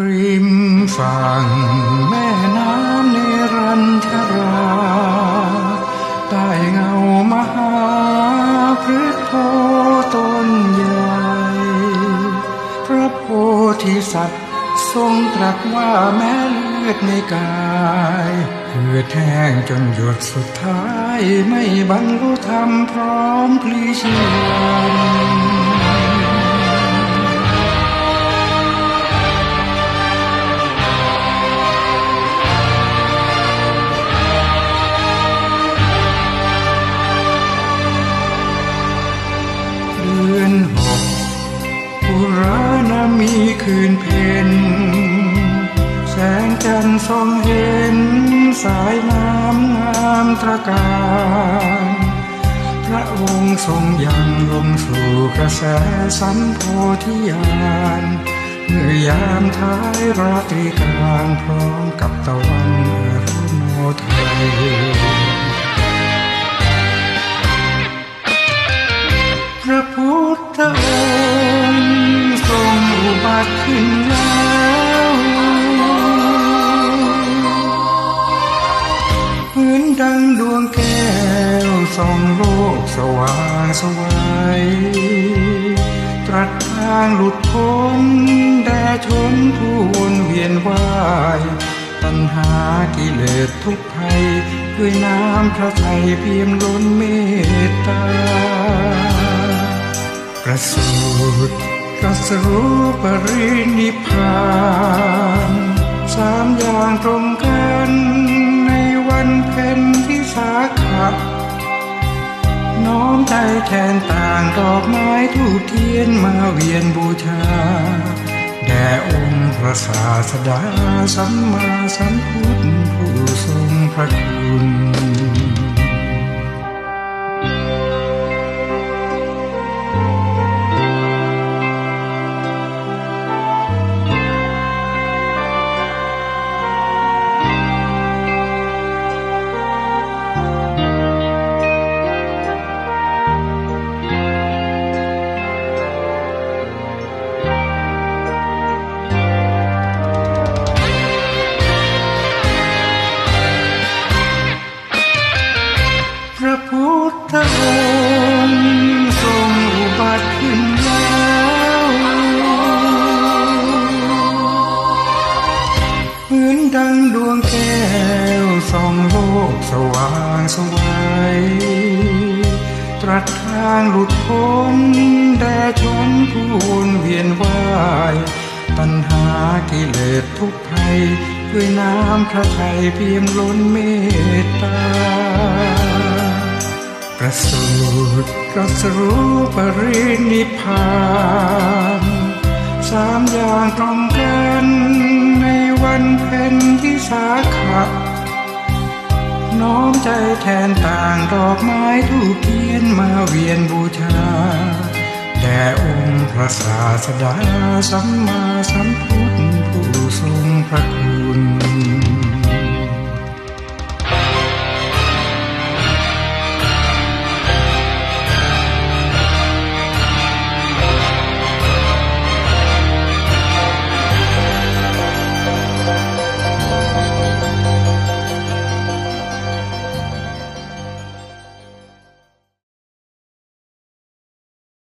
ริมฝั่งแม่น้ำนิ รันทราใต้เงามหาพฤกษ์โพต้นใหญ่พระโพธิสัตว์ทรงตรัสว่าแม้เลือดในกายเหือแห้งจนหยดสุดท้ายไม่บรรลุธรรมพร้อมพลีชีวัน คืนเพ็ญแสงจันทร์ส่องเห็น สายน้ำงามตระการพระองค์ทรงยังลงสู่กระแสสันโพธิญาณเมื่อยามท้ายราตรีกลางพร้อมกับตะวันอรุณโไทย อุบัติขึ้นแล้วฝืนดังดวงแก้วส่องโลกสว่างสวยตรัสทางหลุดพ้นแด่ชนผู้วนเวียนว่ายตัณหากิเลสทุกภัยด้วยน้ำพระทัยเพียมล้นเมตตาประสูติ รัสรู้ปรินิพานสามอย่างตรงกันในวันเพ็ญที่สาขะน้อมใจแทนต่างดอกไม้ทูบเทียนมาเวียนบูชา แด่องค์พระศาสดาสัมมาสัมพุทธผู้ทรงพระคุณ ว่างสวัยตรัสทางหลุดพ้นแด่ชนผู้วนเวียนว่าย ตัณหากิเลสทุกภัย ด้วยน้ำพระทัยเพียงล้นเมตตาประสูติตรัสรู้ปรินิพพานสามอย่างตรงกันในวันเพ็ญที่สาขะ น้อมใจแทนต่างดอกไม้ทูกเทียนมาเวียนบูชาแด่องค์พระศาสดาสัมมาสัมพุทธผู้ทรงพระคุณ